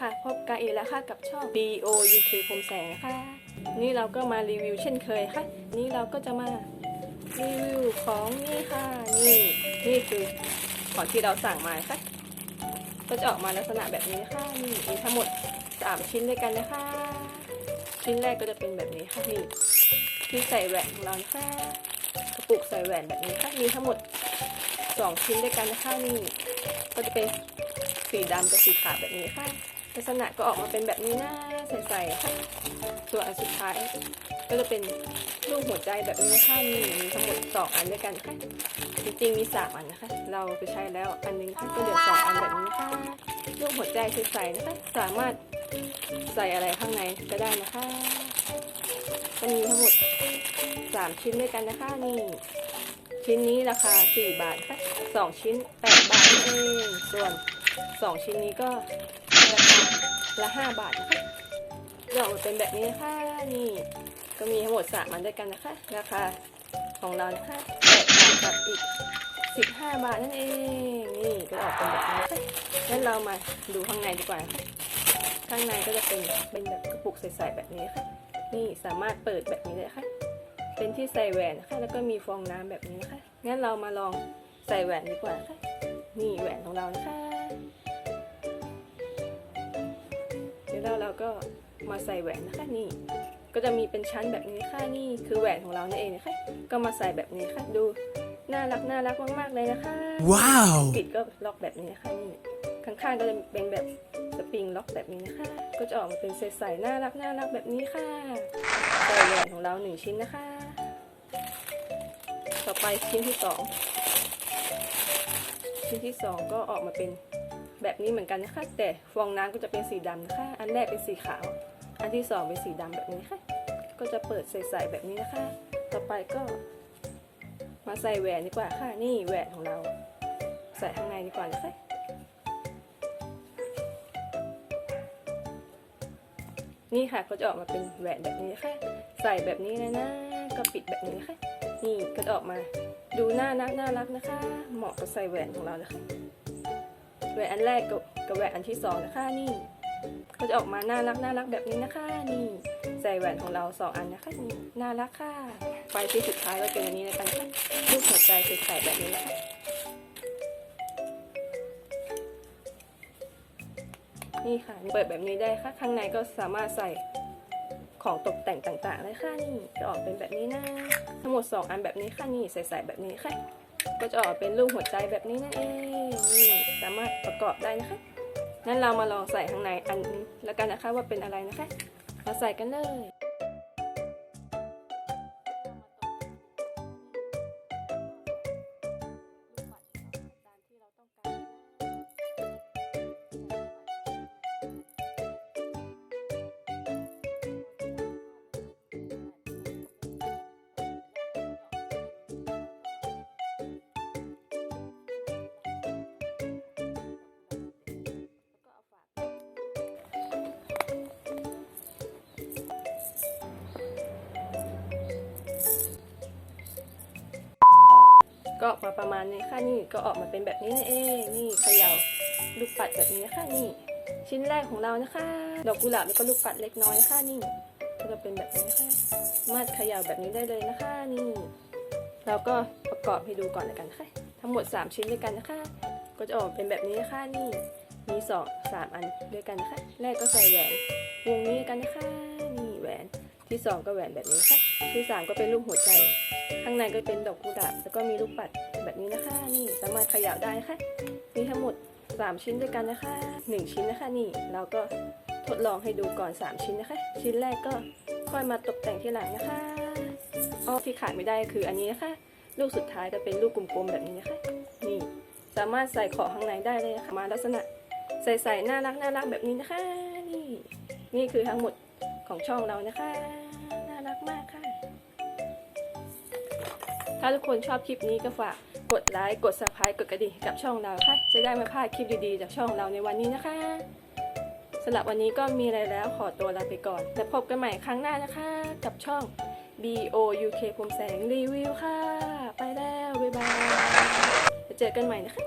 ค่ะ พบกันอีกแล้วค่ะกับช่อง B O U K คมแสงนะคะนี่เราก็มารีวิวเช่นเคยค่ะ นี่เราก็จะมารีวิวของนี่ค่ะ นี่นี่คือของที่เราสั่งมาค่ะ ก็จะออกมาลักษณะแบบนี้ค่ะ นี่มีทั้งหมด3ชิ้นด้วยกันนะคะ ชิ้นแรกก็จะเป็นแบบนี้ค่ะนี่ที่ใส่แหวนของเรานะคะกระปุกใส่แหวนแบบนี้ค่ะ มีทั้งหมด2ชิ้นด้วยกันนะคะนี่ก็จะเป็นสีดำกับสีขาวแบบนี้ค่ะ ลักษณะก็ออกมาเป็นแบบนี้นะใสๆค่ะส่วนอันสุดท้าย ก็จะเป็นรูปหัวใจแบบนี้นะคะมีทั้งหมด2อันด้วยกันค่ะจริงๆมี3อันนะคะ เราไปใช้แล้วอันนึงค่ะก็เหลือสองอันแบบนี้นะคะรูปหัวใจใสๆนะคะสามารถใส่อะไรข้างในก็ได้นะคะก็มีทั้งหมด3ชิ้นด้วยกันนะคะนี่ชิ้นนี้ราคา 4 บาทค่ะ2ชิ้น 8 บาทนั่นเองส่วน 2 ชิ้นนี้ก็ ราคาละ5บาทนะคะจะออกมาเป็นแบบนี้นะคะนี่ก็มีทั้งหมด3อันด้วยกันนะคะราคาของเรานะคะ8บาทกับอีก15บาทนั่นเองนี่ก็ออกเป็นแบบนี้ค่ะงั้นเรามาดูข้างในดีกว่าค่ะข้างในก็จะเป็นเป็นแบบกระปุกใสๆแบบนี้ค่ะนี่สามารถเปิดแบบนี้เลยค่ะเป็นที่ใส่แหวนนะคะแล้วก็มีฟองน้ำแบบนี้นะคะงั้นเรามาลองใส่แหวนดีกว่านะคะนี่แหวนของเรานะคะ เดี๋ยวเราเราก็มาใส่แหวนนะคะนี่ ก็จะมีเป็นชั้นแบบนี้ค่ะนี่คือแหวนของเรานั่นเองนะคะก็มาใส่แบบนี้ค่ะดูน่ารักน่ารักมากๆเลยนะคะ Wow! ปิดก็ล็อกแบบนี้นะคะนี่ข้างๆก็จะเป็นแบบสปริงล็อกแบบนี้นะคะก็จะออกมาเป็นใสๆน่ารักน่ารักแบบนี้ค่ะใส่แหวนของเราหนึ่งชิ้นนะคะ ต่อไปชิ้นที่สองชิ้นที่สองก็ออกมาเป็น แบบนี้เหมือนกันนะคะ แต่ฟองน้ำก็จะเป็นสีดำนะคะ อันแรกเป็นสีขาว อันที่สองเป็นสีดำแบบนี้ค่ะ ก็จะเปิดใสๆแบบนี้นะคะ ต่อไปก็มาใส่แหวนดีกว่าค่ะ นี่แหวนของเรา ใส่ข้างในดีกว่านะคะนี่ค่ะก็จะออกมาเป็นแหวนแบบนี้ค่ะ ใส่แบบนี้นะนะ ก็ปิดแบบนี้นะคะนี่ก็จะออกมาดูน่ารักน่ารักนะคะ เหมาะกับใส่แหวนของเรานะคะ วนอันแรกกับแหวนอันที่สองนะคะนี่ ก็จะออกมาน่ารักน่ารักแบบนี้นะคะนี่ใส่แหวนของเราสองอันนะคะนี่น่ารักค่ะไปที่สุดท้ายก็เป็นอันนี้แล้วกันค่ะรูปหัวใจใส่แบบนี้นะคะนี่ค่ะเปิดแบบนี้ได้ค่ะ ข้างในก็สามารถใส่ของตกแต่งต่างๆได้ค่ะนี่จะออกเป็นแบบนี้นะทั้งหมด 2 อันแบบนี้ค่ะนี่ใส่ๆแบบนี้ค่ะ ก็จะออกเป็นรูปหัวใจแบบนี้นั่นเองนี่สามารถประกอบได้นะคะนั้นเรามาลองใส่ข้างในอันนี้แล้วกันนะคะว่าเป็นอะไรนะคะ มาใส่กันเลย ก็ออกมาประมาณนี้ค่ะนี่ก็ออกมาเป็นแบบนี้นั่นเองนี่เขย่าลูกปัดแบบนี้นะคะนี่ ชิ้นแรกของเรานะคะ ดอกกุหลาบแล้วก็ลูกปัดเล็กน้อยค่ะนี่ก็จะเป็นแบบนี้นะคะมารถเขย่าแบบนี้ได้เลยนะคะนี่เราก็ประกอบให้ดูก่อนเลยกันค่ะ ทั้งหมด 3 ชิ้นด้วยกันนะคะ ก็จะออกเป็นแบบนี้นะคะนี่มีสองสามอันด้วยกันนะคะแรกก็ใส่แหวนวงนี้กันนะคะนี่แหวน ที่สองก็แหวนแบบนี้ค่ะที่สามก็เป็นรูปหัวใจ ข้างในก็เป็นดอกกุหลาบแล้วก็มีลูกปัดแบบนี้นะคะ นี่สามารถขยับได้ค่ะมีทั้งหมด 3 ชิ้นด้วยกันนะคะ 1 ชิ้นนะคะนี่เราก็ทดลองให้ดูก่อน 3 ชิ้นนะคะ ชิ้นแรกก็ค่อยมาตกแต่งที่หลังนะคะอ้อที่ขาดไม่ได้คืออันนี้นะคะลูกสุดท้ายจะเป็นลูกกลมๆแบบนี้นะคะ นี่สามารถใส่ของข้างในได้เลยนะคะมาลักษณะใส่ๆน่ารักน่ารักแบบนี้นะคะ นี่นี่คือทั้งหมดของช่องเรานะคะ ถ้าทุกคนชอบคลิปนี้ก็ฝากกดไลค์ กด subscribe กดกระดิ่งกับช่องเราค่ะ จะได้ไม่พลาดคลิปดีๆ จากช่องเราในวันนี้นะคะสำหรับวันนี้ก็มีอะไรแล้วขอตัวลาไปก่อน แล้วพบกันใหม่ครั้งหน้านะคะ กับช่อง B O U K ภูมิแสงรีวิวค่ะ ไปแล้ว บ๊ายบายจะเจอกันใหม่นะคะ